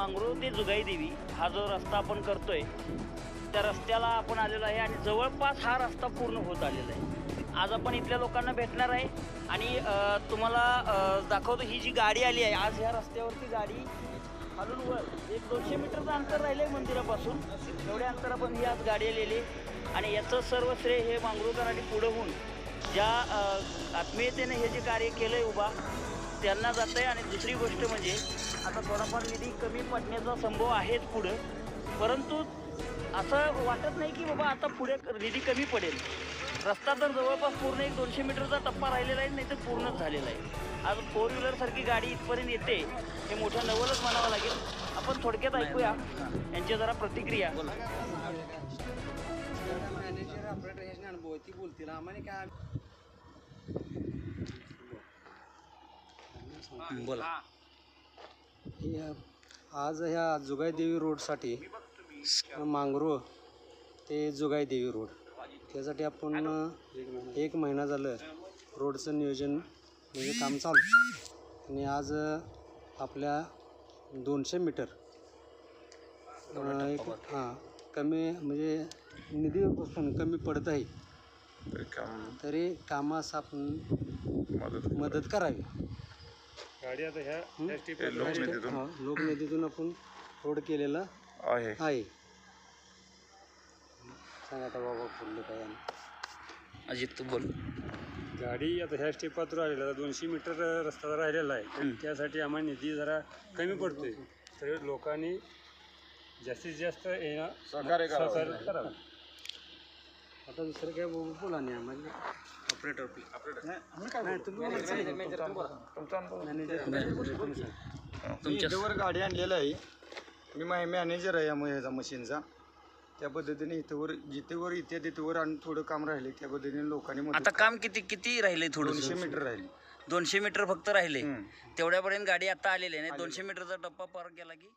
मांगरूळ ते जुगाई देवी. हा जो रस्ता आपण करतोय त्या रस्त्याला आपण आलेलो आहे आणि जवळपास हा रस्ता पूर्ण होत आलेला आहे. आज आपण इथल्या लोकांना भेटणार आहे आणि तुम्हाला दाखवतो ही जी गाडी आली आहे. आज ह्या रस्त्यावरती गाडी खालून वर एक दोनशे मीटरचं अंतर राहिलं आहे मंदिरापासून. एवढ्या अंतरापर्यंत ही आज गाडी आलेली आणि याचं सर्व श्रेय हे मांगरूळकरांनी पुढं होऊन ज्या आत्मीयतेने हे जे कार्य केलं आहे उभा त्यांना जात आहे आणि दुसरी गोष्ट म्हणजे आता थोडाफार निधी कमी पडण्याचा संभव आहेच पुढं. परंतु असं वाटत नाही की बाबा आता पुढे निधी कमी पडेल. रस्ता तर जवळपास पूर्ण एक दोनशे मीटरचा टप्पा राहिलेला आहे नाही तर पूर्णच झालेला आहे. आज फोर व्हीलरसारखी गाडी इथपर्यंत येते हे मोठं नवलच म्हणावं लागेल. आपण थोडक्यात ऐकूया. यांची जरा प्रतिक्रिया. मॅनेजर ऑपरेटर हे अनुभव ती बोलतील. आम्हाला काय बोला. हे. आज ह्या जुगाई देवी रोडसाठी मांगरो ते जुगाई देवी रोड. त्यासाठी आपण एक महिना झालं रोडचं नियोजन म्हणजे काम चालू. आणि आज आपल्या दोनशे मीटर एक हां कमी म्हणजे निधी पण कमी पडत आहे. तरी काम तरी कामास आपण मदत करावी. गाडी आता ह्या हं? हे हा, लोकनिधीतून आपण. रोड केलेला. आहे. आहे. सांगा आता बाबा पुढलं काय आणि. अजित तू बोल. गाडी आता ह्या स्टेपात राहिलेला. आता दोनशे मीटर रस्ता राहिलेला आहे. त्यासाठी आम्हाला निधी जरा कमी पडतोय. तर लोकांनी जास्तीत जास्त येणं सहकार्य करावं. सहकार्य करावं. आता दुसरं काय बोल बोला नाही आम्हाला ऑपरेटर नाही तुम्ही तुमच्या इथेवर गाडी आणलेलं आहे. मी माय मॅनेजर आहे या म- ह्याचा मशीनचा. त्या पद्धतीने इथेवर जिथेवर इथे तिथेवर आणि थोडं काम राहिले त्या पद्धतीने लोकांनी मदत आता काम किती किती राहिले थोडं दोनशे मीटर राहिली. दोनशे मीटर फक्त राहिले? हम्म. तेवढ्यापर्यंत गाडी आता आलेली आहे. नाही दोनशे मीटरचा टप्पा पार केला की?